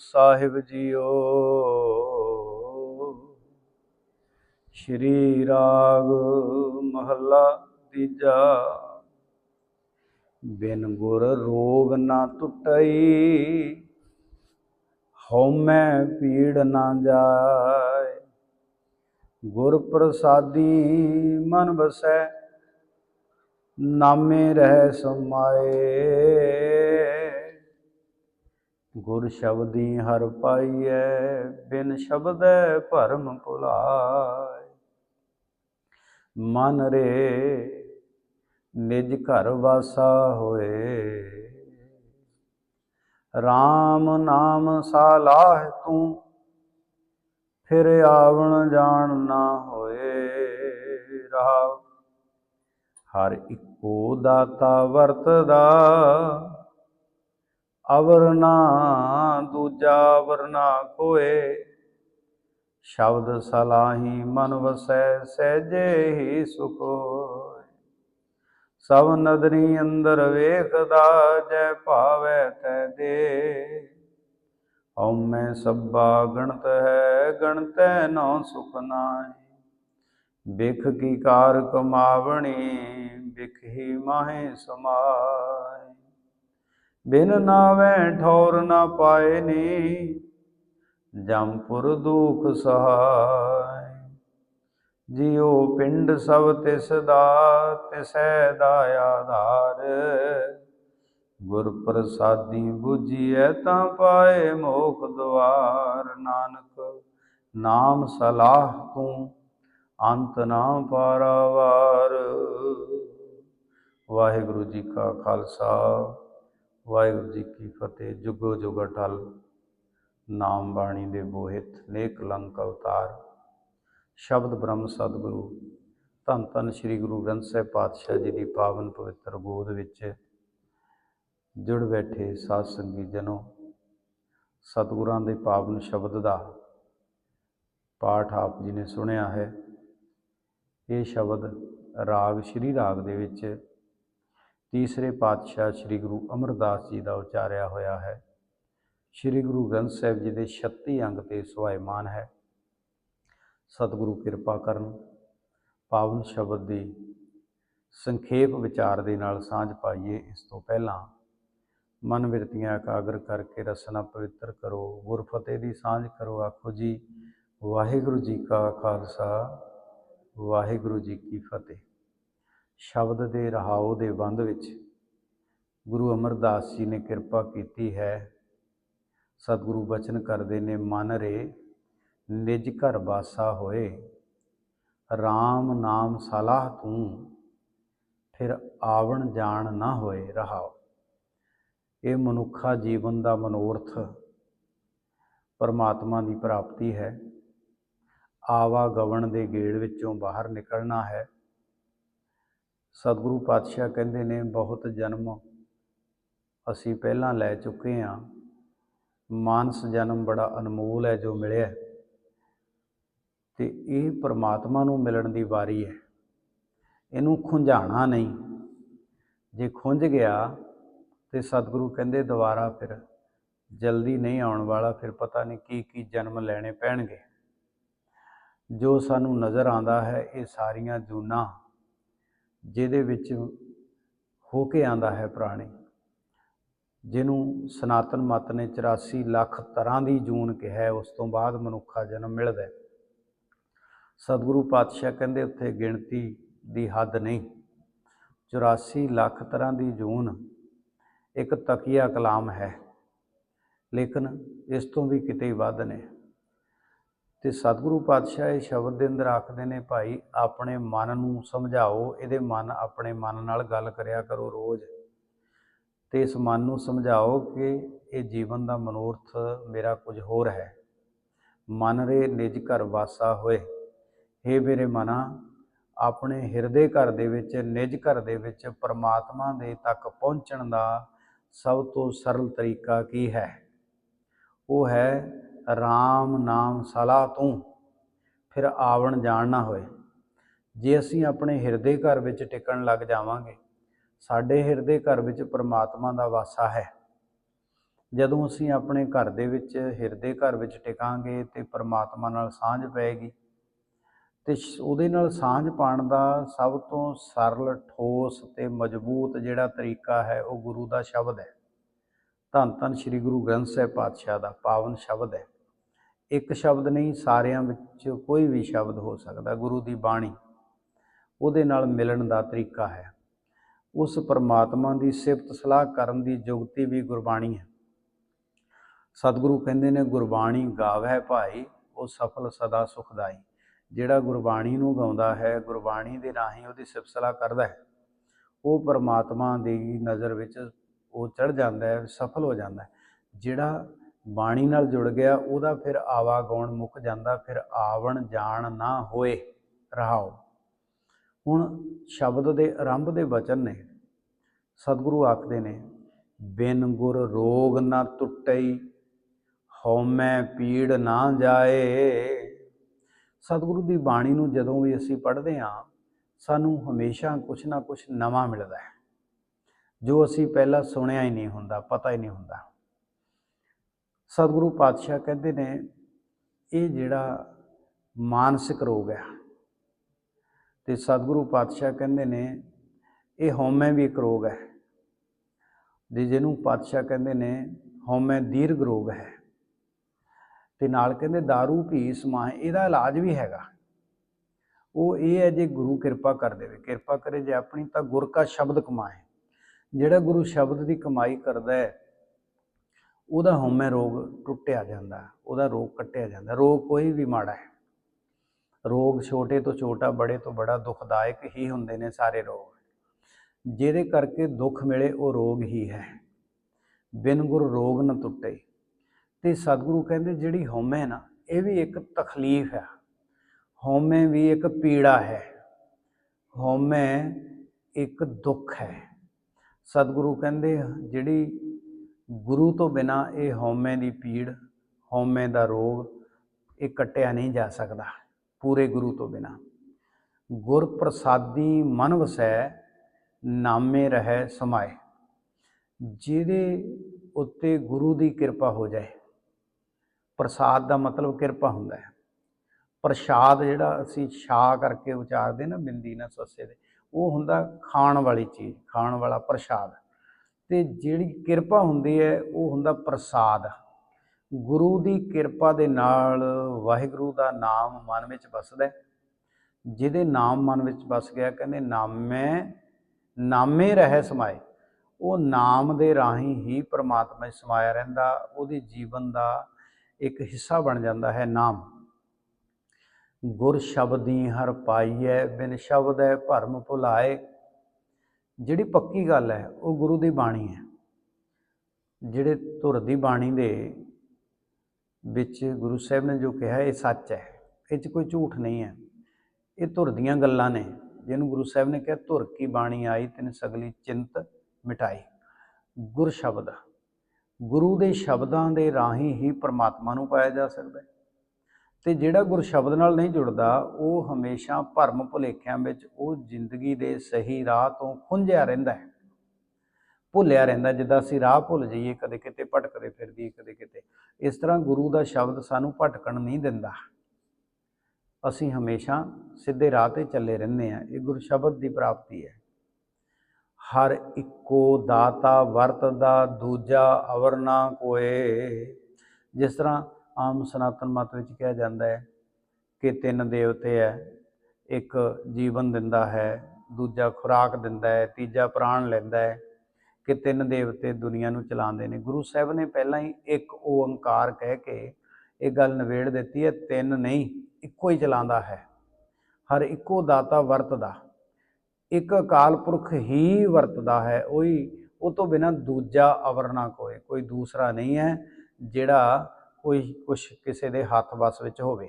ਸਾਹਿਬ JIO. ਸ਼੍ਰੀ ਰਾਗ ਮਹੱਲਾ ਤੀਜਾ। ਬਿਨ ਗੁਰ ਰੋਗ ਨਾ ਟੁੱਟਈ ਹਉਮੈ ਪੀੜ ਨਾ ਜਾਏ। ਗੁਰ ਪ੍ਰਸਾਦੀ ਮਨ ਬਸੈ ਨਾਮੇ ਰਹਿ ਸਮਾਏ। ਗੁਰ ਸ਼ਬਦੀ ਹਰ ਪਾਈਐ, ਬਿਨ ਸ਼ਬਦੈ ਭਰਮ ਭੁਲਾਏ ਮਨ ਰੇ ਨਿਜ ਘਰ ਵਾਸਾ ਹੋਏ। RAM ਨਾਮ ਸਾਲਾਹ ਤੂੰ, ਫਿਰ ਆਵਣ ਜਾਣ ਨਾ ਹੋਏ ਰਹਾਉ ਹਰ ਇੱਕੋ ਦਾਤਾ ਵਰਤਦਾ ਅਵਰਨਾ ਦੂਜਾ ਵਰਨਾ ਕੋਏ ਸ਼ਬਦ ਸਲਾਹੀ ਮਨ ਵਸੈ, ਸਹਿਜੇ ਹੀ ਸੁਖ ਹੋਏ ਸਭ ਨਦਰੀ ਅੰਦਰ ਵੇਖਦਾ, ਜੈ ਭਾਵੈ ਤੈ ਦੇ। ਹਉਮੈ ਸਭਾ ਗਣਤ ਹੈ, ਗਣਤੈ ਨੋ ਸੁਖ ਨਾਹੀ। ਬਿਖ ਕੀ ਕਾਰ ਕਮਾਵਣੀ ਬਿਖ ਹੀ ਮਾਹੇ ਸਮਾਏ ਬਿਨ ਨਾਵੇਂ ਠੌਰ ਨਾ ਪਾਏ ਨੀ ਜੰਪੁਰ ਦੁਖ ਸਹਾਈ ਜਿਉ ਪਿੰਡ ਸਭ ਤਿਸ ਦਾ, ਤਿਸੈ ਦਾ ਆਧਾਰ। ਗੁਰ ਪ੍ਰਸਾਦੀ 부ਜੀਐ ਤਾਂ ਪਾਏ ਮੋਖ ਦਵਾਰ। ਨਾਨਕ ਨਾਮ ਸਲਾਹ ਤੂੰ, ਅੰਤ ਨਾ ਪਾਰਾਵਾਰ। ਵਾਹਿਗੁਰੂ ਜੀ ਕਾ ਖਾਲਸਾ। ਵਾਹਿਗੁਰੂ ਜੀ ਕੀ ਫਤਿਹ। ਜੁਗੋ ਜੁਗ ਅਟਲ, ਨਾਮ ਬਾਣੀ ਦੇ ਬੋਹਿਤ ਨੇਕ ਲੰਕ ਅਵਤਾਰ। ਸ਼ਬਦ ਬ੍ਰਹਮ ਸਤਿਗੁਰੂ, ਧੰਨ ਧੰਨ ਸ੍ਰੀ ਗੁਰੂ ਗ੍ਰੰਥ ਸਾਹਿਬ ਪਾਤਸ਼ਾਹ ਜੀ ਦੀ ਪਾਵਨ ਪਵਿੱਤਰ ਗੋਦ ਵਿੱਚ ਜੁੜ ਬੈਠੇ ਸਾਧ ਸੰਗੀ ਜਨੋ। ਸਤਿਗੁਰਾਂ ਦੇ ਪਾਵਨ ਸ਼ਬਦ ਦਾ ਪਾਠ ਆਪ ਜੀ ਨੇ ਸੁਣਿਆ ਹੈ। ਇਹ ਸ਼ਬਦ ਰਾਗ, ਸ਼੍ਰੀ ਰਾਗ ਦੇ ਵਿੱਚ ਤੀਸਰੇ ਪਾਤਸ਼ਾਹ ਸ੍ਰੀ ਗੁਰੂ ਅਮਰਦਾਸ ਜੀ ਦਾ ਉਚਾਰਿਆ ਹੋਇਆ ਹੈ। ਸ੍ਰੀ ਗੁਰੂ ਗ੍ਰੰਥ ਸਾਹਿਬ ਜੀ ਦੇ 36 ਅੰਗ ਤੇ ਸਵਾਇਮਾਨ ਹੈ। ਸਤਿਗੁਰੂ ਕਿਰਪਾ ਕਰਨ, ਪਾਵਨ ਸ਼ਬਦ ਦੀ ਸੰਖੇਪ ਵਿਚਾਰ ਦੇ ਨਾਲ ਸਾਂਝ ਪਾਈਏ। ਇਸ ਤੋਂ ਪਹਿਲਾਂ ਮਨ ਵਿਰਤੀਆਂ ਇਕਾਗਰ ਕਰਕੇ ਰਸਨਾ ਪਵਿੱਤਰ ਕਰੋ ਗੁਰ ਫਤਿਹ ਦੀ ਸਾਂਝ ਕਰੋ, ਆਖੋ ਜੀ, ਵਾਹਿਗੁਰੂ ਜੀ ਕਾ ਖਾਲਸਾ, ਵਾਹਿਗੁਰੂ ਜੀ ਕੀ ਫਤਿਹ। ਸ਼ਬਦ ਦੇ ਰਹਾਉ ਦੇ ਬੰਦ ਵਿੱਚ ਗੁਰੂ ਅਮਰਦਾਸ ਜੀ ਨੇ ਕਿਰਪਾ ਕੀਤੀ ਹੈ। ਸਤਿਗੁਰੂ ਬਚਨ ਕਰਦੇ ਨੇ, ਮਨ ਰੇ ਨਿਜ ਘਰ ਵਾਸਾ ਹੋਏ। RAM ਨਾਮ ਸਲਾਹ ਤੂੰ, ਫਿਰ ਆਵਣ ਜਾਣ ਨਾ ਹੋਏ ਰਹਾਉ। ਇਹ ਮਨੁੱਖਾ ਜੀਵਨ ਦਾ ਮਨੋਰਥ ਪਰਮਾਤਮਾ ਦੀ ਪ੍ਰਾਪਤੀ ਹੈ। ਆਵਾ ਗਵਣ ਦੇ ਗੇੜ ਵਿੱਚੋਂ ਬਾਹਰ ਨਿਕਲਣਾ ਹੈ। ਸਤਿਗੁਰੂ ਪਾਤਸ਼ਾਹ ਕਹਿੰਦੇ ਨੇ, ਬਹੁਤ ਜਨਮ ਅਸੀਂ ਪਹਿਲਾਂ ਲੈ ਚੁੱਕੇ ਹਾਂ। ਮਾਨਸ ਜਨਮ ਬੜਾ ਅਨਮੋਲ ਹੈ ਜੋ ਮਿਲਿਆ ਤੇ ਇਹ ਪਰਮਾਤਮਾ ਨੂੰ ਮਿਲਣ ਦੀ ਵਾਰੀ ਹੈ। ਇਹਨੂੰ ਖੁੰਝਾਣਾ ਨਹੀਂ। ਜੇ ਖੁੰਝ ਗਿਆ ਤੇ ਸਤਿਗੁਰੂ ਕਹਿੰਦੇ, ਦੁਬਾਰਾ ਫਿਰ ਜਲਦੀ ਨਹੀਂ ਆਉਣ ਵਾਲਾ, ਫਿਰ ਪਤਾ ਨਹੀਂ ਕੀ ਕੀ ਜਨਮ ਲੈਣੇ ਪੈਣਗੇ। ਜੋ ਸਾਨੂੰ ਨਜ਼ਰ ਆਉਂਦਾ ਹੈ, ਇਹ ਸਾਰੀਆਂ ਜੂਨਾਂ ਜਿਹਦੇ ਵਿੱਚ ਹੋ ਕੇ ਆਂਦਾ ਹੈ ਪ੍ਰਾਣੀ ਜਿਹਨੂੰ ਸਨਾਤਨ ਮਤ ਨੇ 84 ਲੱਖ ਤਰ੍ਹਾਂ ਦੀ ਜੂਨ ਕਿਹਾ ਹੈ, ਉਸ ਤੋਂ ਬਾਅਦ ਮਨੁੱਖਾ ਜਨਮ ਮਿਲਦਾ ਹੈ। ਸਤਿਗੁਰੂ ਪਾਤਸ਼ਾਹ ਕਹਿੰਦੇ ਉੱਥੇ ਗਿਣਤੀ ਦੀ ਹੱਦ ਨਹੀਂ। 84 ਲੱਖ ਤਰ੍ਹਾਂ ਦੀ ਜੂਨ ਇੱਕ ਤਕੀਆ ਕਲਾਮ ਹੈ ਲੇਕਿਨ ਇਸ ਤੋਂ ਵੀ ਕਿਤੇ ਵੱਧ ਨੇ। ਤੇ ਸਤਿਗੁਰੂ ਪਾਤਸ਼ਾਹ ਇਹ ਸ਼ਬਦ ਦੇ ਅੰਦਰ ਆਖਦੇ ਨੇ, ਭਾਈ, ਆਪਣੇ ਮਨ ਨੂੰ ਸਮਝਾਓ, ਇਹਦੇ ਮਨ ਆਪਣੇ ਮਨ ਨਾਲ ਗੱਲ ਕਰਿਆ ਕਰੋ ਰੋਜ਼। ਤੇ ਇਸ ਮਨ ਨੂੰ ਸਮਝਾਓ ਕਿ ਇਹ ਜੀਵਨ ਦਾ ਮਨੋਰਥ ਮੇਰਾ ਕੁਝ ਹੋਰ ਹੈ। ਮਨ ਰੇ ਨਿਜ ਘਰ ਵਾਸਾ ਹੋਏ। हे ਮੇਰੇ ਮਨਾ, ਆਪਣੇ ਹਿਰਦੇ ਘਰ ਦੇ ਵਿੱਚ, ਨਿਜ ਘਰ ਦੇ ਵਿੱਚ ਪਰਮਾਤਮਾ ਦੇ ਤੱਕ ਪਹੁੰਚਣ ਦਾ ਸਭ ਤੋਂ ਸਰਲ ਤਰੀਕਾ ਕੀ ਹੈ? ਉਹ ਹੈ RAM ਨਾਮ ਸਲਾਹ ਤੂੰ। ਫਿਰ ਆਵਣ ਜਾਣ ਨਾ ਹੋਏ। ਜੇ ਅਸੀਂ ਆਪਣੇ ਹਿਰਦੇ ਘਰ ਵਿੱਚ ਟਿਕਣ ਲੱਗ ਜਾਵਾਂਗੇ, ਸਾਡੇ ਹਿਰਦੇ ਘਰ ਵਿੱਚ ਪਰਮਾਤਮਾ ਦਾ ਵਾਸਾ ਹੈ। ਜਦੋਂ ਅਸੀਂ ਆਪਣੇ ਘਰ ਦੇ ਵਿੱਚ ਹਿਰਦੇ ਘਰ ਵਿੱਚ ਟਿਕਾਂਗੇ ਤੇ ਪਰਮਾਤਮਾ ਨਾਲ ਸਾਂਝ ਪਏਗੀ, ਤੇ ਉਹਦੇ ਨਾਲ ਸਾਂਝ ਪਾਉਣ ਦਾ ਸਭ ਤੋਂ ਸਰਲ ਠੋਸ ਤੇ ਮਜ਼ਬੂਤ ਜਿਹੜਾ ਤਰੀਕਾ ਹੈ, ਉਹ ਗੁਰੂ ਦਾ ਸ਼ਬਦ ਹੈ। ਧੰਨ ਧੰਨ ਸ੍ਰੀ ਗੁਰੂ ਗ੍ਰੰਥ ਸਾਹਿਬ ਪਾਤਸ਼ਾਹ ਦਾ ਪਾਵਨ ਸ਼ਬਦ ਹੈ। ਇੱਕ ਸ਼ਬਦ ਨਹੀਂ, ਸਾਰਿਆਂ ਵਿੱਚ ਕੋਈ ਵੀ ਸ਼ਬਦ ਹੋ ਸਕਦਾ, ਗੁਰੂ ਦੀ ਬਾਣੀ। ਉਹਦੇ ਨਾਲ ਮਿਲਣ ਦਾ ਤਰੀਕਾ ਹੈ। ਉਸ ਪਰਮਾਤਮਾ ਦੀ ਸਿਫਤ, ਸਲਾਹ ਕਰਨ ਦੀ ਯੁਗਤੀ ਵੀ ਗੁਰਬਾਣੀ ਹੈ। ਸਤਿਗੁਰੂ ਕਹਿੰਦੇ ਨੇ, ਗੁਰਬਾਣੀ ਗਾਵੈ ਭਾਈ, ਉਹ ਸਫਲ ਸਦਾ ਸੁਖਦਾਈ। ਜਿਹੜਾ ਗੁਰਬਾਣੀ ਨੂੰ ਗਾਉਂਦਾ ਹੈ, ਗੁਰਬਾਣੀ ਦੇ ਰਾਹੀਂ ਉਹਦੀ ਸਿਫਤ, ਸਲਾਹ ਕਰਦਾ ਹੈ। ਉਹ ਪਰਮਾਤਮਾ ਦੀ ਨਜ਼ਰ ਵਿੱਚ ਉਹ ਚੜ ਜਾਂਦਾ ਹੈ, ਸਫਲ ਹੋ ਜਾਂਦਾ ਹੈ। ਜਿਹੜਾ ਬਾਣੀ ਨਾਲ ਜੁੜ ਗਿਆ, ਉਹਦਾ ਫਿਰ ਆਵਾਗੁਣ ਮੁੱਕ ਜਾਂਦਾ, ਫਿਰ ਆਵਣ ਜਾਣ ਨਾ ਹੋਏ, ਰਹਾਓ। ਹੁਣ ਸ਼ਬਦ ਦੇ ਆਰੰਭ ਦੇ ਵਚਨ ਨੇ, ਸਤਿਗੁਰੂ ਆਖਦੇ ਨੇ, ਬਿਨ ਗੁਰ ਰੋਗ ਨਾ ਟੁੱਟਈ ਹਉਮੈ ਪੀੜ ਨਾ ਜਾਏ। ਸਤਿਗੁਰੂ ਦੀ ਬਾਣੀ ਨੂੰ ਜਦੋਂ ਵੀ ਅਸੀਂ ਪੜ੍ਹਦੇ ਹਾਂ, ਸਾਨੂੰ ਹਮੇਸ਼ਾ ਕੁਝ ਨਾ ਕੁਝ ਨਵਾਂ ਮਿਲਦਾ ਹੈ। ਜੋ ਅਸੀਂ ਪਹਿਲਾਂ ਸੁਣਿਆ ਹੀ ਨਹੀਂ ਹੁੰਦਾ, ਪਤਾ ਹੀ ਨਹੀਂ ਹੁੰਦਾ। ਸਤਿਗੁਰੂ ਪਾਤਸ਼ਾਹ ਕਹਿੰਦੇ ਨੇ, ਇਹ ਜਿਹੜਾ ਮਾਨਸਿਕ ਰੋਗ ਹੈ। ਤੇ ਸਤਿਗੁਰੂ ਪਾਤਸ਼ਾਹ ਕਹਿੰਦੇ ਨੇ, ਇਹ ਹਉਮੈ ਵੀ ਇੱਕ ਰੋਗ ਹੈ। ਜੇ ਜਿਹਨੂੰ ਪਾਤਸ਼ਾਹ ਕਹਿੰਦੇ ਨੇ, ਹਉਮੈ ਦੀਰਘ ਰੋਗ ਹੈ। ਤੇ ਨਾਲ ਕਹਿੰਦੇ दारू ਭੀ ਸਮਾਹ ਇਹਦਾ ਇਲਾਜ ਵੀ ਹੈਗਾ। ਉਹ ਇਹ ਹੈ ਜੇ ਗੁਰੂ ਕਿਰਪਾ ਕਰ ਦੇਵੇ। ਕਿਰਪਾ ਕਰੇ ਜੇ ਆਪਣੀ ਤਾਂ ਗੁਰ ਕਾ ਸ਼ਬਦ ਕਮਾਏ। ਜਿਹੜਾ ਗੁਰੂ ਸ਼ਬਦ ਦੀ ਕਮਾਈ ਕਰਦਾ ਹੈ ਉਹਦਾ ਹਉਮੈ ਰੋਗ ਟੁੱਟਿਆ ਜਾਂਦਾ ਉਹਦਾ ਰੋਗ ਕੱਟਿਆ ਜਾਂਦਾ ਰੋਗ ਕੋਈ ਵੀ ਮਾੜਾ ਹੈ। ਰੋਗ ਛੋਟੇ ਤੋਂ ਛੋਟਾ, ਬੜੇ ਤੋਂ ਬੜਾ ਦੁਖਦਾਇਕ ਹੀ ਹੁੰਦੇ ਨੇ ਸਾਰੇ ਰੋਗ। ਜਿਹਦੇ ਕਰਕੇ ਦੁੱਖ ਮਿਲੇ ਉਹ ਰੋਗ ਹੀ ਹੈ। ਬਿਨ ਗੁਰ ਰੋਗ ਨਾ ਟੁੱਟੇ। ਤੇ ਸਤਿਗੁਰੂ ਕਹਿੰਦੇ ਜਿਹੜੀ ਹਉਮੈ ਨਾ, ਇਹ ਵੀ ਇੱਕ ਤਕਲੀਫ ਹੈ। ਹਉਮੈ ਵੀ ਇੱਕ ਪੀੜਾ ਹੈ। ਹਉਮੈ ਇੱਕ ਦੁੱਖ ਹੈ। ਸਤਿਗੁਰੂ ਕਹਿੰਦੇ ਜਿਹੜੀ ਗੁਰੂ ਤੋਂ ਬਿਨਾ ਇਹ ਹਉਮੈ ਦੀ ਪੀੜ, ਹਉਮੈ ਦਾ ਰੋਗ, ਇਹ ਕੱਟਿਆ ਨਹੀਂ ਜਾ ਸਕਦਾ, ਪੂਰੇ ਗੁਰੂ ਤੋਂ ਬਿਨਾ। ਗੁਰ ਪ੍ਰਸਾਦੀ ਮਨ ਵਸੈ, ਨਾਮੇ ਰਹਿ ਸਮਾਏ। ਜਿਹਦੇ ਉੱਤੇ ਗੁਰੂ ਦੀ ਕਿਰਪਾ ਹੋ ਜਾਏ, ਪ੍ਰਸਾਦ ਦਾ ਮਤਲਬ ਕਿਰਪਾ ਹੁੰਦਾ ਹੈ। ਪ੍ਰਸ਼ਾਦ ਜਿਹੜਾ ਅਸੀਂ ਛਾ ਕਰਕੇ ਉਚਾਰਦੇ ਨਾ ਬਿੰਦੀ ਨਾ ਸੱਸੇ ਦੇ, ਉਹ ਹੁੰਦਾ ਖਾਣ ਵਾਲੀ ਚੀਜ਼, ਖਾਣ ਵਾਲਾ ਪ੍ਰਸ਼ਾਦ। ਤੇ ਜਿਹੜੀ ਕਿਰਪਾ ਹੁੰਦੀ ਹੈ, ਉਹ ਹੁੰਦਾ ਪ੍ਰਸਾਦ। ਗੁਰੂ ਦੀ ਕਿਰਪਾ ਦੇ ਨਾਲ ਵਾਹਿਗੁਰੂ ਦਾ ਨਾਮ ਮਨ ਵਿੱਚ ਵਸਦਾ ਹੈ। ਜਿਹਦੇ ਨਾਮ ਮਨ ਵਿੱਚ ਵਸ ਗਿਆ, ਕਹਿੰਦੇ ਨਾਮੇ ਨਾਮੇ ਰਹਿ ਸਮਾਏ। ਉਹ ਨਾਮ ਦੇ ਰਾਹੀਂ ਹੀ ਪ੍ਰਮਾਤਮਾ ਸਮਾਇਆ ਰਹਿੰਦਾ, ਉਹਦੇ ਜੀਵਨ ਦਾ ਇੱਕ ਹਿੱਸਾ ਬਣ ਜਾਂਦਾ ਹੈ, ਨਾਮ। ਗੁਰ ਸ਼ਬਦੀ ਹਰ ਪਾਈਐ, ਬਿਨ ਸ਼ਬਦ ਹੈ ਭਰਮ ਭੁਲਾਏ ਜਿਹੜੀ ਪੱਕੀ ਗੱਲ ਹੈ, ਉਹ ਗੁਰੂ ਦੀ ਬਾਣੀ ਹੈ। ਜਿਹੜੇ ਧੁਰ ਦੀ ਬਾਣੀ ਦੇ ਵਿੱਚ ਗੁਰੂ ਸਾਹਿਬ ਨੇ ਜੋ ਕਿਹਾ, ਇਹ ਸੱਚ ਹੈ। ਇਹ 'ਚ ਕੋਈ ਝੂਠ ਨਹੀਂ ਹੈ। ਇਹ ਧੁਰ ਦੀਆਂ ਗੱਲਾਂ ਨੇ, ਜਿਹਨੂੰ ਗੁਰੂ ਸਾਹਿਬ ਨੇ ਕਿਹਾ, ਧੁਰ ਕੀ ਬਾਣੀ ਆਈ, ਤਿਨ ਸਗਲੀ ਚਿੰਤ ਮਿਟਾਈ। ਗੁਰ ਸ਼ਬਦ, ਗੁਰੂ ਦੇ ਸ਼ਬਦਾਂ ਦੇ ਰਾਹੀਂ ਹੀ ਪ੍ਰਮਾਤਮਾ ਨੂੰ ਪਾਇਆ ਜਾ ਸਕਦਾ ਹੈ। ਤੇ ਜਿਹੜਾ ਗੁਰਸ਼ਬਦ ਨਾਲ ਨਹੀਂ ਜੁੜਦਾ, ਉਹ ਹਮੇਸ਼ਾ ਭਰਮ ਭੁਲੇਖਿਆਂ ਵਿੱਚ, ਉਹ ਜ਼ਿੰਦਗੀ ਦੇ ਸਹੀ ਰਾਹ ਤੋਂ ਖੁੰਝਿਆ ਰਹਿੰਦਾ ਹੈ। ਭੁੱਲਿਆ ਰਹਿੰਦਾ, ਜਿੱਦਾਂ ਅਸੀਂ ਰਾਹ ਭੁੱਲ ਜਾਈਏ, ਕਦੇ ਕਿਤੇ ਭਟਕਦੇ ਫਿਰਦੀ ਕਦੇ ਕਿਤੇ। ਇਸ ਤਰ੍ਹਾਂ ਗੁਰੂ ਦਾ ਸ਼ਬਦ ਸਾਨੂੰ ਭਟਕਣ ਨਹੀਂ ਦਿੰਦਾ। ਅਸੀਂ ਹਮੇਸ਼ਾ ਸਿੱਧੇ ਰਾਹ ਤੇ ਚੱਲੇ ਰਹਿੰਦੇ ਆ ਇਹ ਗੁਰੂ ਸ਼ਬਦ ਦੀ ਪ੍ਰਾਪਤੀ ਹੈ। ਹਰ ਇੱਕੋ ਦਾਤਾ ਵਰਤਦਾ, ਦੂਜਾ ਅਵਰ ਨਾ ਕੋਏ। ਜਿਸ ਤਰ੍ਹਾਂ ਆਮ ਸਨਾਤਨ ਮਤ ਵਿੱਚ ਕਿਹਾ ਜਾਂਦਾ ਹੈ ਕਿ ਤਿੰਨ ਦੇਵਤੇ ਹੈ, ਇੱਕ ਜੀਵਨ ਦਿੰਦਾ ਹੈ, ਦੂਜਾ ਖੁਰਾਕ ਦਿੰਦਾ ਹੈ, ਤੀਜਾ ਪ੍ਰਾਣ ਲੈਂਦਾ ਹੈ, ਕਿ ਤਿੰਨ ਦੇਵਤੇ ਦੁਨੀਆ ਨੂੰ ਚਲਾਉਂਦੇ ਨੇ। ਗੁਰੂ ਸਾਹਿਬ ਨੇ ਪਹਿਲਾਂ ਹੀ ਇੱਕ ਓੰਕਾਰ ਕਹਿ ਕੇ ਇਹ ਗੱਲ ਨਵੇੜ ਦਿੱਤੀ ਹੈ, ਤਿੰਨ ਨਹੀਂ, ਇੱਕੋ ਹੀ ਚਲਾਉਂਦਾ ਹੈ। ਹਰ ਇੱਕੋ ਦਾਤਾ ਵਰਤਦਾ, ਇੱਕ ਅਕਾਲ ਪੁਰਖ ਹੀ ਵਰਤਦਾ ਹੈ, ਉਹੀ, ਉਹ ਤੋਂ ਬਿਨਾ ਦੂਜਾ ਅਵਰ ਨਾ ਕੋਏ ਕੋਈ ਦੂਸਰਾ ਨਹੀਂ ਹੈ, ਜਿਹੜਾ ਕੋਈ ਕੁਛ ਕਿਸੇ ਦੇ ਹੱਥ ਵਸ ਵਿੱਚ ਹੋਵੇ।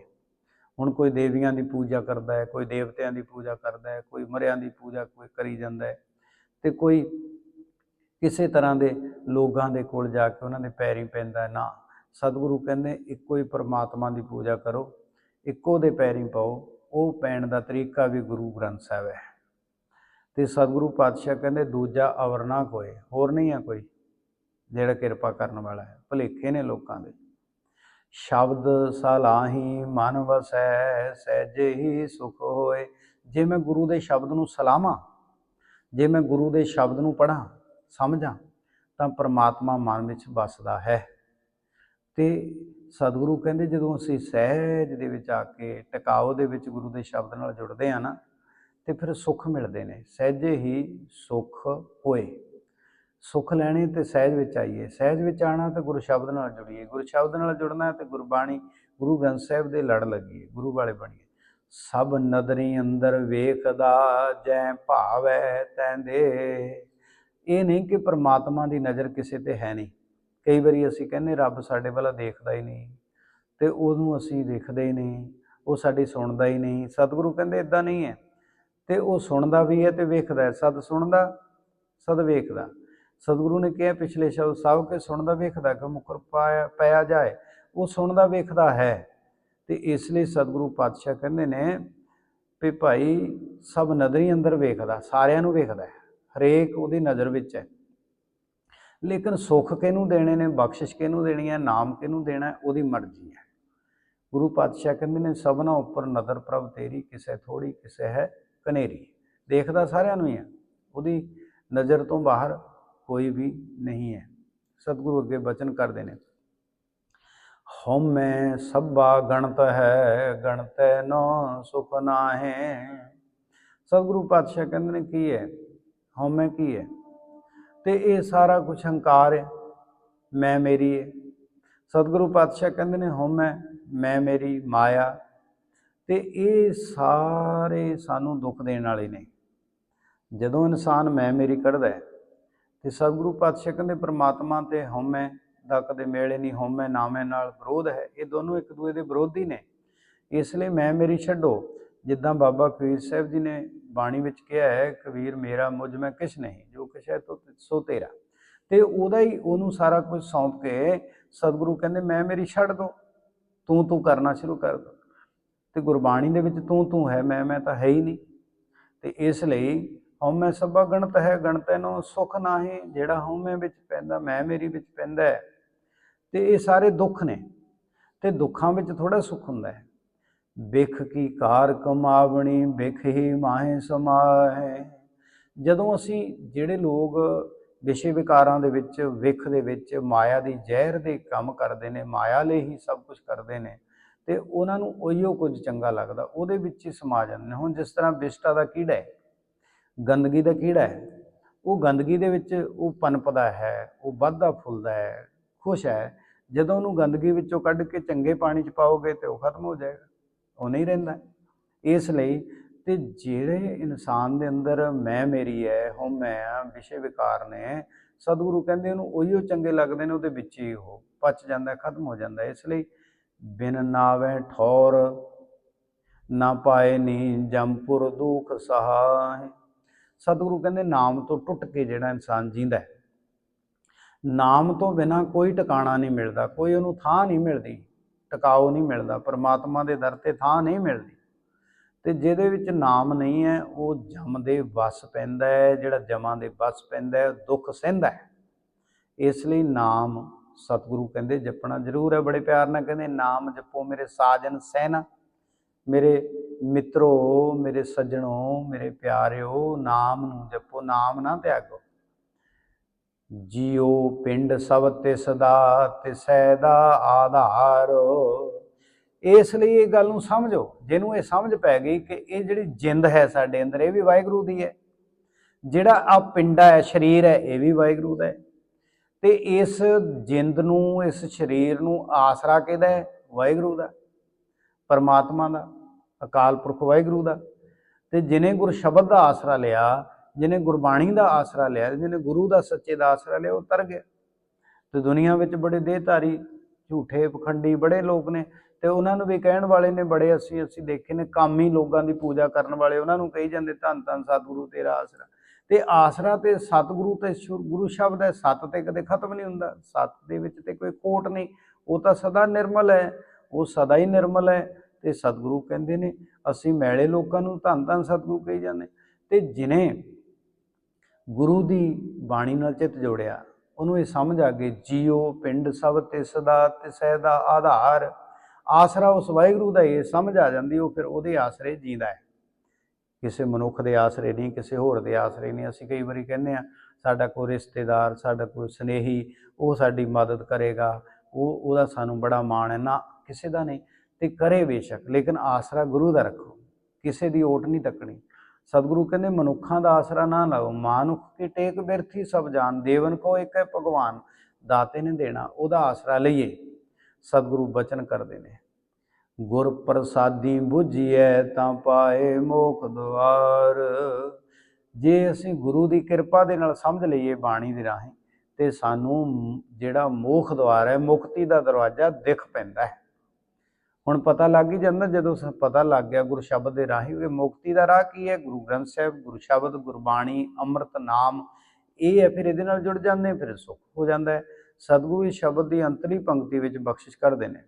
ਹੁਣ ਕੋਈ ਦੇਵੀਆਂ ਦੀ ਪੂਜਾ ਕਰਦਾ ਹੈ, ਕੋਈ ਦੇਵਤਿਆਂ ਦੀ ਪੂਜਾ ਕਰਦਾ ਹੈ, ਕੋਈ ਮਰਿਆਂ ਦੀ ਪੂਜਾ ਕੋਈ ਕਰੀ ਜਾਂਦਾ ਹੈ ਤੇ ਕੋਈ ਕਿਸੇ ਤਰ੍ਹਾਂ ਦੇ ਲੋਕਾਂ ਦੇ ਕੋਲ ਜਾ ਕੇ ਉਹਨਾਂ ਦੇ ਪੈਰੀ ਪੈਂਦਾ ਨਾ। ਸਤਿਗੁਰੂ ਕਹਿੰਦੇ, ਇੱਕੋ ਹੀ ਪਰਮਾਤਮਾ ਦੀ ਪੂਜਾ ਕਰੋ, ਇੱਕੋ ਦੇ ਪੈਰੀ ਪਾਓ, ਉਹ ਪੈਣ ਦਾ ਤਰੀਕਾ ਵੀ ਗੁਰੂ ਗ੍ਰੰਥ ਸਾਹਿਬ ਹੈ। ਤੇ ਸਤਿਗੁਰੂ ਪਾਤਸ਼ਾਹ ਕਹਿੰਦੇ, ਦੂਜਾ ਅਵਰਨਾ ਕੋਏ ਹੋਰ ਨਹੀਂ ਆ ਕੋਈ ਜਿਹੜਾ ਕਿਰਪਾ ਕਰਨ ਵਾਲਾ ਹੈ, ਭੁਲੇਖੇ ਨੇ ਲੋਕਾਂ ਦੇ। ਸ਼ਬਦ ਸਲਾਹੀ ਮਨ ਵਸੈ, ਸਹਿਜੇ ਹੀ ਸੁਖ ਹੋਏ। ਜੇ ਮੈਂ ਗੁਰੂ ਦੇ ਸ਼ਬਦ ਨੂੰ ਸਲਾਹਾਂ, ਜੇ ਮੈਂ ਗੁਰੂ ਦੇ ਸ਼ਬਦ ਨੂੰ ਪੜ੍ਹਾਂ, ਸਮਝਾਂ, ਤਾਂ ਪਰਮਾਤਮਾ ਮਨ ਵਿੱਚ ਵਸਦਾ ਹੈ। ਤੇ ਸਤਿਗੁਰੂ ਕਹਿੰਦੇ, ਜਦੋਂ ਅਸੀਂ ਸਹਿਜ ਦੇ ਵਿੱਚ ਆ ਕੇ ਟਿਕਾਓ ਦੇ ਵਿੱਚ ਗੁਰੂ ਦੇ ਸ਼ਬਦ ਨਾਲ ਜੁੜਦੇ ਆ ਨਾ, ਤੇ ਫਿਰ ਸੁੱਖ ਮਿਲਦੇ ਨੇ। ਸਹਿਜੇ ਹੀ ਸੁੱਖ ਹੋਏ। ਸੁੱਖ ਲੈਣੇ ਤੇ ਸਹਿਜ ਵਿੱਚ ਆਈਏ। ਸਹਿਜ ਵਿੱਚ ਆਣਾ ਤੇ ਗੁਰੂ ਸ਼ਬਦ ਨਾਲ ਜੁੜੀਏ। ਗੁਰੂ ਸ਼ਬਦ ਨਾਲ ਜੁੜਨਾ ਹੈ ਤੇ ਗੁਰਬਾਣੀ ਗੁਰੂ ਗ੍ਰੰਥ ਸਾਹਿਬ ਦੇ ਲੜ ਲੱਗੀਏ, ਗੁਰੂ ਵਾਲੇ ਬਣੀਏ। ਸਭ ਨਦਰੀ ਅੰਦਰ ਵੇਖਦਾ ਜੈ ਭਾਵੈ ਤੈਂਦੇ। ਇਹ ਨਹੀਂ ਕਿ ਪ੍ਰਮਾਤਮਾ ਦੀ ਨਜ਼ਰ ਕਿਸੇ ਤੇ ਹੈ ਨਹੀਂ। ਕਈ ਵਾਰੀ ਅਸੀਂ ਕਹਿੰਦੇ, ਰੱਬ ਸਾਡੇ ਵੱਲ ਦੇਖਦਾ ਹੀ ਨਹੀਂ ਤੇ ਉਹਨੂੰ ਅਸੀਂ ਦੇਖਦੇ ਹੀ ਨਹੀਂ। ਉਹ ਸਾਡੀ ਸੁਣਦਾ ਹੀ ਨਹੀਂ। ਸਤਿਗੁਰੂ ਕਹਿੰਦੇ ਇਦਾਂ ਨਹੀਂ ਹੈ। ਤੇ ਉਹ ਸੁਣਦਾ ਵੀ ਹੈ ਤੇ ਵੇਖਦਾ ਸਦ ਸੁਣਦਾ ਸਦ ਵੇਖਦਾ। ਸਤਿਗੁਰੂ ਨੇ ਕਿਹਾ, ਪਿਛਲੇ ਸ਼ਬਦ ਸਭ ਕੇ ਸੁਣਦਾ ਵੇਖਦਾ ਕਿ ਮੁਕਰ ਪਾਇਆ, ਪਿਆ ਜਾਏ, ਉਹ ਸੁਣਦਾ ਵੇਖਦਾ ਹੈ। ਤੇ ਇਸ ਲਈ ਸਤਿਗੁਰੂ ਪਾਤਸ਼ਾਹ ਕਹਿੰਦੇ ਨੇ ਵੀ ਭਾਈ, ਸਭ ਨਜ਼ਰੀ ਅੰਦਰ ਵੇਖਦਾ, ਸਾਰਿਆਂ ਨੂੰ ਵੇਖਦਾ ਹੈ, ਹਰੇਕ ਉਹਦੀ ਨਜ਼ਰ ਵਿੱਚ ਹੈ। ਲੇਕਿਨ ਸੁੱਖ ਕਿਹਨੂੰ ਦੇਣੇ ਨੇ, ਬਖਸ਼ਿਸ਼ ਕਿਹਨੂੰ ਦੇਣੀ ਹੈ, ਨਾਮ ਕਿਹਨੂੰ ਦੇਣਾ ਉਹਦੀ ਮਰਜ਼ੀ ਹੈ। ਗੁਰੂ ਪਾਤਸ਼ਾਹ ਕਹਿੰਦੇ ਨੇ, ਸਭਨਾ ਉੱਪਰ ਨਜ਼ਰ ਪ੍ਰਭ ਤੇਰੀ, ਕਿਸੇ ਥੋੜੀ ਕਿਸੇ ਹੈ ਕਨੇਰੀ। ਦੇਖਦਾ ਸਾਰਿਆਂ ਨੂੰ ਹੀ ਹੈ, ਉਹਦੀ ਨਜ਼ਰ ਤੋਂ ਬਾਹਰ ਕੋਈ ਵੀ ਨਹੀਂ ਹੈ। ਸਤਿਗੁਰੂ ਅੱਗੇ ਬਚਨ ਕਰਦੇ ਨੇ। ਹਉਮੈ ਸਭਾ ਗਣਤ ਹੈ, ਗਣਤੈ ਨੋ ਸੁਖ ਨਾਹੇ। ਸਤਿਗੁਰੂ ਪਾਤਸ਼ਾਹ ਕਹਿੰਦੇ ਨੇ, ਕੀ ਹੈ? ਹਉਮੈ ਕੀ ਹੈ? ਤੇ ਇਹ ਸਾਰਾ ਕੁਝ ਹੰਕਾਰ ਹੈ, ਮੈਂ ਮੇਰੀ ਹੈ। ਸਤਿਗੁਰੂ ਪਾਤਸ਼ਾਹ ਕਹਿੰਦੇ ਨੇ, ਹਉਮੈ, ਮੈਂ ਮੇਰੀ ਮਾਇਆ। ਤੇ ਇਹ ਸਾਰੇ ਸਾਨੂੰ ਦੁੱਖ ਦੇਣ ਵਾਲੇ ਨੇ। ਜਦੋਂ ਇਨਸਾਨ ਮੈਂ ਮੇਰੀ ਕੱਢਦਾ ਹੈ ਤੇ ਸਤਿਗੁਰੂ ਪਾਤਸ਼ਾਹ ਕਹਿੰਦੇ ਪ੍ਰਮਾਤਮਾ ਤੇ ਹਉਮੈ ਦਾ ਕਦੇ ਮੇਲੇ ਨਹੀਂ ਹਉਮੈ, ਨਾਮੈ ਨਾਲ ਵਿਰੋਧ ਹੈ। ਇਹ ਦੋਨੋਂ ਇੱਕ ਦੂਏ ਦੇ ਵਿਰੋਧੀ ਨੇ। ਇਸ ਲਈ ਮੈਂ ਮੇਰੀ ਛੱਡੋ। ਜਿੱਦਾਂ ਬਾਬਾ ਕਬੀਰ ਸਾਹਿਬ ਜੀ ਨੇ ਬਾਣੀ ਵਿੱਚ ਕਿਹਾ ਹੈ ਕਬੀਰ ਮੇਰਾ, ਮੁਝ ਮੈਂ ਕਿਛ ਨਹੀਂ, ਜੋ ਕਿਛ ਹੈ ਤੋ, ਸੋ ਤੇਰਾ। ਤੇ ਉਹਦਾ ਹੀ ਉਹਨੂੰ ਸਾਰਾ ਕੁਝ ਸੌਂਪ ਕੇ ਸਤਿਗੁਰੂ ਕਹਿੰਦੇ, ਮੈਂ ਮੇਰੀ ਛੱਡ ਦੋ। ਤੂੰ ਤੂੰ ਕਰਨਾ ਸ਼ੁਰੂ ਕਰ ਦੋ। ਤੇ ਗੁਰਬਾਣੀ ਦੇ ਵਿੱਚ ਤੂੰ ਤੂੰ ਹੈ, ਮੈਂ ਮੈਂ ਤਾਂ ਹੈ ਹੀ ਨਹੀਂ। ਤੇ ਇਸ ਲਈ ਹਉਮੈ ਸਭਾ ਗਣਤ ਹੈ ਗਣਤੈ ਨੂੰ ਸੁਖ ਨਾਹੀ, ਜਿਹੜਾ ਹਉਮੈ ਵਿੱਚ ਪੈਂਦਾ, ਮੈਂ ਮੇਰੀ ਵਿੱਚ ਪੈਂਦਾ ਹੈ। ਤੇ ਇਹ ਸਾਰੇ ਦੁੱਖ ਨੇ, ਤੇ ਦੁੱਖਾਂ ਵਿੱਚ ਥੋੜਾ ਸੁੱਖ ਹੁੰਦਾ ਹੈ। ਬਿਖ ਕੀ ਕਾਰ ਕਮਾਵਣੀ ਬਿਖ ਹੀ ਮਾਹੇ ਸਮਾਏ ਜਦੋਂ ਅਸੀਂ ਜਿਹੜੇ ਲੋਕ ਵਿਸ਼ੇ ਵਿਕਾਰਾਂ ਦੇ ਵਿੱਚ, ਵਿਖ ਦੇ ਵਿੱਚ, ਮਾਇਆ ਦੀ ਜ਼ਹਿਰ ਦੇ ਕੰਮ ਕਰਦੇ ਨੇ, ਮਾਇਆ ਲਈ ਹੀ ਸਭ ਕੁਝ ਕਰਦੇ ਨੇ, ਤੇ ਉਹਨਾਂ ਨੂੰ ਉਹੀਓ ਕੁਝ ਚੰਗਾ ਲੱਗਦਾ, ਉਹਦੇ ਵਿੱਚ ਹੀ ਸਮਾ ਜਾਂਦੇ ਨੇ। ਹੁਣ ਜਿਸ ਤਰ੍ਹਾਂ ਵਿਸ਼ਟਾ ਦਾ ਕੀੜਾ ਹੈ ਗੰਦਗੀ ਦਾ ਕੀੜਾ ਹੈ। ਉਹ ਗੰਦਗੀ ਦੇ ਵਿੱਚ ਉਹ ਪਨਪਦਾ ਹੈ, ਉਹ ਵੱਧਦਾ ਫੁੱਲਦਾ ਹੈ, ਖੁਸ਼ ਹੈ। ਜਦੋਂ ਉਹਨੂੰ ਗੰਦਗੀ ਵਿੱਚੋਂ ਕੱਢ ਕੇ ਚੰਗੇ ਪਾਣੀ 'ਚ ਪਾਓਗੇ ਤੇ ਉਹ ਖਤਮ ਹੋ ਜਾਏਗਾ, ਉਹ ਨਹੀਂ ਰਹਿੰਦਾ। ਇਸ ਲਈ ਤੇ ਜਿਹੜੇ ਇਨਸਾਨ ਦੇ ਅੰਦਰ ਮੈਂ ਮੇਰੀ ਹੈ ਹਉ ਮੈਂ ਆ, ਵਿਸ਼ੇ ਵਿਕਾਰ ਨੇ, ਸਤਿਗੁਰੂ ਕਹਿੰਦੇ ਉਹਨੂੰ ਉਹੀਓ ਚੰਗੇ ਲੱਗਦੇ ਨੇ, ਉਹਦੇ ਵਿੱਚ ਹੀ ਉਹ ਪਚ ਜਾਂਦਾ, ਖਤਮ ਹੋ ਜਾਂਦਾ। ਇਸ ਲਈ ਬਿਨ ਨਾਵੇ ਠੌਰ ਨਾ ਪਾਏ ਨੀ ਜੰਪੁਰ ਦੁਖ ਸਹਾਇ ਸਤਿਗੁਰੂ ਕਹਿੰਦੇ ਨਾਮ ਤੋਂ ਟੁੱਟ ਕੇ ਜਿਹੜਾ ਇਨਸਾਨ ਜੀਂਦਾ ਹੈ। ਨਾਮ ਤੋਂ ਬਿਨਾ ਕੋਈ ਟਿਕਾਣਾ ਨਹੀਂ ਮਿਲਦਾ, ਕੋਈ ਉਹਨੂੰ ਥਾਂ ਨਹੀਂ ਮਿਲਦੀ, ਟਿਕਾਓ ਨਹੀਂ ਮਿਲਦਾ, ਪਰਮਾਤਮਾ ਦੇ ਦਰ ਤੇ ਥਾਂ ਨਹੀਂ ਮਿਲਦੀ। ਤੇ ਜਿਹਦੇ ਵਿੱਚ ਨਾਮ ਨਹੀਂ ਹੈ, ਉਹ ਜਮ ਦੇ ਵਸ ਪੈਂਦਾ ਹੈ, ਜਿਹੜਾ ਜਮਾਂ ਦੇ ਵਸ ਪੈਂਦਾ ਹੈ ਦੁੱਖ ਸਹਿੰਦਾ ਹੈ। ਇਸ ਲਈ ਨਾਮ ਸਤਿਗੁਰੂ ਕਹਿੰਦੇ ਜਪਣਾ ਜ਼ਰੂਰ ਹੈ। ਬੜੇ ਪਿਆਰ ਨਾਲ ਕਹਿੰਦੇ, ਨਾਮ ਜਪੋ ਮੇਰੇ ਸਾਜਨ ਸਹਿਨਾ। ਮੇਰੇ ਮਿੱਤਰੋ, ਮੇਰੇ ਸੱਜਣੋ, ਮੇਰੇ ਪਿਆਰਿਓ, ਨਾਮ ਨੂੰ ਜਪੋ, ਨਾਮ ਨਾ ਤਿਆਗੋ। ਜੀਓ ਪਿੰਡ ਸਭ ਤੇ ਸਦਾ, ਤਿਸੈ ਦਾ ਆਧਾਰ। ਇਸ ਲਈ ਇਹ ਗੱਲ ਨੂੰ ਸਮਝੋ, ਜਿਹਨੂੰ ਇਹ ਸਮਝ ਪੈ ਗਈ ਕਿ ਇਹ ਜਿਹੜੀ ਜਿੰਦ ਹੈ ਸਾਡੇ ਅੰਦਰ, ਇਹ ਵੀ ਵਾਹਿਗੁਰੂ ਦੀ ਹੈ। ਜਿਹੜਾ ਆ ਪਿੰਡਾ ਹੈ, ਸਰੀਰ ਹੈ, ਇਹ ਵੀ ਵਾਹਿਗੁਰੂ ਦਾ ਹੈ। ਤੇ ਇਸ ਜਿੰਦ ਨੂੰ, ਇਸ ਸਰੀਰ ਨੂੰ ਆਸਰਾ ਕਿਹਦਾ ਹੈ? ਵਾਹਿਗੁਰੂ ਦਾ। ਪਰਮਾਤਮਾ ਦਾ, ਅਕਾਲ ਪੁਰਖ ਵਾਹਿਗੁਰੂ ਦਾ, ਤੇ ਜਿਨੇ ਗੁਰ ਸ਼ਬਦ ਦਾ ਆਸਰਾ ਲਿਆ ਜਿਨੇ ਗੁਰਬਾਣੀ ਦਾ ਆਸਰਾ ਲਿਆ ਜਿਨੇ ਗੁਰੂ ਦਾ ਸੱਚੇ ਦਾ ਆਸਰਾ ਲਿਆ, ਉਹ ਤਰ ਗਿਆ। ਤੇ ਦੁਨੀਆ ਵਿੱਚ ਬੜੇ ਦੇਹਧਾਰੀ, ਝੂਠੇ, ਪਖੰਡੀ ਬੜੇ ਲੋਕ ਨੇ, ਤੇ ਉਹਨਾਂ ਨੂੰ ਵੀ ਕਹਿਣ ਵਾਲੇ ਨੇ ਬੜੇ ਅਸੀਂ ਅਸੀਂ ਦੇਖੇ ਨੇ, ਕਾਮੀ ਲੋਕਾਂ ਦੀ ਪੂਜਾ ਕਰਨ ਵਾਲੇ, ਉਹਨਾਂ ਨੂੰ ਕਹੀ ਜਾਂਦੇ, ਧੰਨ ਧੰਨ ਸਤਿਗੁਰੂ ਤੇਰਾ ਆਸਰਾ। ਤੇ ਆਸਰਾ ਤੇ ਸਤਿਗੁਰੂ ਤੇ ਸ਼ੁ- ਗੁਰੂ ਸ਼ਬਦ ਹੈ, ਸਤ ਤੇ ਕਦੇ ਖਤਮ ਨਹੀਂ ਹੁੰਦਾ, ਸਤ ਦੇ ਵਿੱਚ ਤੇ ਕੋਈ ਕੋਟ ਨਹੀਂ, ਉਹ ਤਾਂ ਸਦਾ ਨਿਰਮਲ ਹੈ। ਉਹ ਸਦਾ ਹੀ ਨਿਰਮਲ ਹੈ ਤੇ ਸਤਿਗੁਰੂ ਕਹਿੰਦੇ ਨੇ, ਅਸੀਂ ਮੈਲੇ ਲੋਕਾਂ ਨੂੰ ਧੰਨ ਧੰਨ ਸਤਿਗੁਰੂ ਕਹੀ ਜਾਂਦੇ ਤੇ ਜਿਨੇ ਗੁਰੂ ਦੀ ਬਾਣੀ ਨਾਲ ਚਿੱਤ ਜੋੜਿਆ, ਉਹਨੂੰ ਇਹ ਸਮਝ ਆ ਗਈ, ਜੀਓ ਪਿੰਡ ਸਭ ਤਿਸ ਦਾ ਤਿਸੈ ਦਾ ਆਧਾਰ। ਆਸਰਾ ਉਸ ਵਾਹਿਗੁਰੂ ਦਾ ਇਹ ਸਮਝ ਆ ਜਾਂਦੀ, ਉਹ ਫਿਰ ਉਹਦੇ ਆਸਰੇ ਜੀਂਦਾ ਹੈ। ਕਿਸੇ ਮਨੁੱਖ ਦੇ ਆਸਰੇ ਨਹੀਂ, ਕਿਸੇ ਹੋਰ ਦੇ ਆਸਰੇ ਨਹੀਂ। ਅਸੀਂ ਕਈ ਵਾਰੀ ਕਹਿੰਦੇ ਆ ਸਾਡਾ ਕੋਈ ਰਿਸ਼ਤੇਦਾਰ, ਸਾਡਾ ਕੋਈ ਸਨੇਹੀ, ਉਹ ਸਾਡੀ ਮਦਦ ਕਰੇਗਾ, ਉਹ, ਉਹਦਾ ਸਾਨੂੰ ਬੜਾ ਮਾਣ ਹੈ। ਨਾ ਕਿਸੇ ਦਾ ਨਹੀਂ ਤੇ ਕਰੇ ਬੇਸ਼ੱਕ, ਲੇਕਿਨ ਆਸਰਾ ਗੁਰੂ ਦਾ ਰੱਖੋ, ਕਿਸੇ ਦੀ ਓਟ ਨਹੀਂ ਤੱਕਣੀ। ਸਤਿਗੁਰੂ ਕਹਿੰਦੇ, ਮਨੁੱਖਾਂ ਦਾ ਆਸਰਾ ਨਾ ਲਓ, ਮਾਨੁਖ ਕੀ ਟੇਕ ਬਿਰਥੀ ਸਭ ਜਾਣ ਦੇਵਨ ਕੋ ਇੱਕ ਹੈ ਭਗਵਾਨ, ਦਾਤੇ ਨੇ ਦੇਣਾ, ਉਹਦਾ ਆਸਰਾ ਲਈਏ। ਸਤਿਗੁਰੂ ਬਚਨ ਕਰਦੇ ਨੇ, ਗੁਰ ਪ੍ਰਸਾਦੀ ਬੁਝੀਐ ਤਾਂ ਪਾਏ ਮੋਖ ਦੁਆਰ ਜੇ ਅਸੀਂ ਗੁਰੂ ਦੀ ਕਿਰਪਾ ਦੇ ਨਾਲ ਸਮਝ ਲਈਏ ਬਾਣੀ ਦੇ ਰਾਹੀਂ, ਤੇ ਸਾਨੂੰ ਜਿਹੜਾ ਮੋਖ ਦੁਆਰ ਹੈ, ਮੁਕਤੀ ਦਾ ਦਰਵਾਜ਼ਾ ਦਿਖ ਪੈਂਦਾ ਹੈ। ਹੁਣ ਪਤਾ ਲੱਗ ਹੀ ਜਾਂਦਾ ਜਦੋਂ ਪਤਾ ਲੱਗ ਗਿਆ ਗੁਰ ਸ਼ਬਦ ਦੇ ਰਾਹੀਂ ਕਿ ਮੁਕਤੀ ਦਾ ਰਾਹ ਕੀ ਹੈ, ਗੁਰੂ ਗ੍ਰੰਥ ਸਾਹਿਬ, ਗੁਰੂ ਸ਼ਬਦ, ਗੁਰਬਾਣੀ, ਅੰਮ੍ਰਿਤ, ਨਾਮ, ਇਹ ਹੈ, ਫਿਰ ਇਹਦੇ ਨਾਲ ਜੁੜ ਜਾਂਦੇ ਫਿਰ ਸੁੱਖ ਹੋ ਜਾਂਦਾ ਹੈ। ਸਤਿਗੁਰੂ ਇਸ ਸ਼ਬਦ ਦੀ ਅੰਤਲੀ ਪੰਕਤੀ ਵਿੱਚ ਬਖਸ਼ਿਸ਼ ਕਰਦੇ ਨੇ।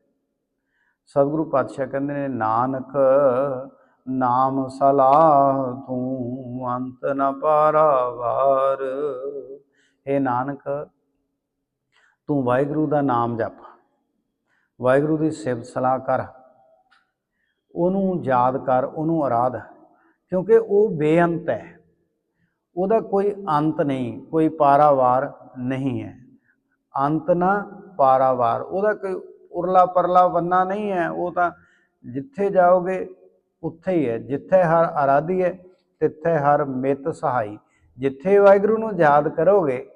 ਸਤਿਗੁਰੂ ਪਾਤਸ਼ਾਹ ਕਹਿੰਦੇ ਨੇ, ਨਾਨਕ, ਨਾਮ ਸਲਾਹ, ਤੂੰ ਅੰਤ ਨ ਪਾਰਾਵਾਰ। ਇਹ ਨਾਨਕ, ਤੂੰ ਵਾਹਿਗੁਰੂ ਦਾ ਨਾਮ ਜਪ। ਵਾਹਿਗੁਰੂ ਦੀ ਸਿਫਤ ਸਲਾਹ ਕਰ। ਉਹਨੂੰ ਯਾਦ ਕਰ, ਉਹਨੂੰ ਅਰਾਧ ਕਿਉਂਕਿ ਉਹ ਬੇਅੰਤ ਹੈ। ਉਹਦਾ ਕੋਈ ਅੰਤ ਨਹੀਂ, ਕੋਈ ਪਾਰਾਵਾਰ ਨਹੀਂ ਹੈ। ਅੰਤ ਨਾ ਪਾਰਾਵਾਰ, ਉਹਦਾ ਕੋਈ ਉਰਲਾ ਪਰਲਾ ਬੰਨਾ ਨਹੀਂ ਹੈ। ਉਹ ਤਾਂ ਜਿੱਥੇ ਜਾਓਗੇ, ਉੱਥੇ ਹੀ ਹੈ। ਜਿੱਥੇ ਹਰ ਆਰਾਧੀ ਹੈ, ਤਿੱਥੇ ਹਰ ਮਿਤ ਸਹਾਈ। ਜਿੱਥੇ ਵਾਹਿਗੁਰੂ ਨੂੰ ਯਾਦ ਕਰੋਗੇ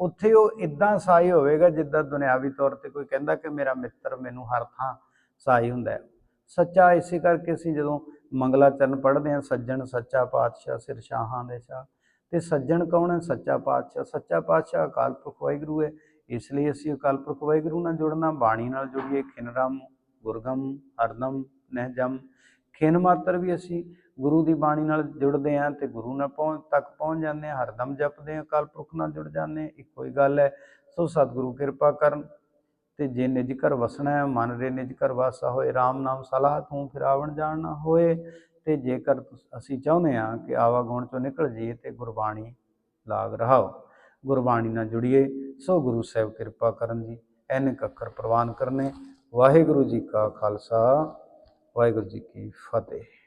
ਉੱਥੇ ਉਹ ਇਦਾਂ ਸਹਾਈ ਹੋਵੇਗਾ, ਜਿੱਦਾਂ ਦੁਨਿਆਵੀ ਤੌਰ ਤੇ ਕੋਈ ਕਹਿੰਦਾ ਕਿ ਮੇਰਾ ਮਿੱਤਰ ਮੈਨੂੰ ਹਰ ਥਾਂ ਸਹਾਈ ਹੁੰਦਾ ਹੈ। ਸੱਚਾ ਇਸੇ ਕਰਕੇ ਅਸੀਂ ਜਦੋਂ ਮੰਗਲਾ ਚਰਨ ਪੜ੍ਹਦੇ ਹਾਂ, ਸੱਜਣ ਸੱਚਾ ਪਾਤਸ਼ਾਹ, ਸਿਰ ਸ਼ਾਹਾਂ ਦੇ ਸ਼ਾਹ ਤੇ ਸੱਜਣ ਕੌਣ ਹੈ? ਸੱਚਾ ਪਾਤਸ਼ਾਹ। ਸੱਚਾ ਪਾਤਸ਼ਾਹ ਅਕਾਲ ਪੁਰਖ ਵਾਹਿਗੁਰੂ ਹੈ। ਇਸ ਲਈ ਅਸੀਂ ਅਕਾਲ ਪੁਰਖ ਵਾਹਿਗੁਰੂ ਨਾਲ ਜੁੜਨਾ, ਬਾਣੀ ਨਾਲ ਜੁੜੀਏ। ਖਿਨਰਮ ਗੁਰਗਮ ਹਰਦਮ ਨਹਿਜਮ ਖਿਨ ਮਾਤਰ ਵੀ ਅਸੀਂ ਗੁਰੂ ਦੀ ਬਾਣੀ ਨਾਲ ਜੁੜਦੇ ਹਾਂ ਤੇ ਗੁਰੂ ਨਾਲ ਪਹੁੰਚ ਤੱਕ ਪਹੁੰਚ ਜਾਂਦੇ ਹਾਂ ਹਰਦਮ ਜਪਦੇ ਹਾਂ ਅਕਾਲ ਪੁਰਖ ਨਾਲ ਜੁੜ ਜਾਂਦੇ ਹਾਂ ਇੱਕੋ ਹੀ ਗੱਲ ਹੈ। ਸੋ ਸਤਿਗੁਰੂ ਕਿਰਪਾ ਕਰਨ ਤੇ ਜੇ ਨਿਜ ਘਰ ਵਸਣਾ ਹੈ, ਮਨ ਰੇ ਨਿਜ ਘਰ ਵਾਸਾ ਹੋਏ RAM ਨਾਮ ਸਲਾਹ ਤੂੰ ਫਿਰਾਵਣ ਜਾਣ ਨਾ ਹੋਏ, ਤੇ ਜੇਕਰ ਤੁਸ- ਅਸੀਂ ਚਾਹੁੰਦੇ ਹਾਂ ਕਿ ਆਵਾਗੁਣ ਚੋਂ ਨਿਕਲ ਜਾਈਏ ਤੇ ਗੁਰਬਾਣੀ ਲਾਗ ਰਹਾਓ। ਗੁਰਬਾਣੀ ਨਾਲ ਜੁੜੀਏ, ਸੋ ਗੁਰੂ ਸਾਹਿਬ ਕਿਰਪਾ ਕਰਨ ਜੀ, ਐਨ ਅੱਖਰ ਪ੍ਰਵਾਨ ਕਰਨੇ। ਵਾਹਿਗੁਰੂ ਜੀ ਕਾ ਖਾਲਸਾ। ਵਾਹਿਗੁਰੂ ਜੀ ਕੀ ਫਤਿਹ।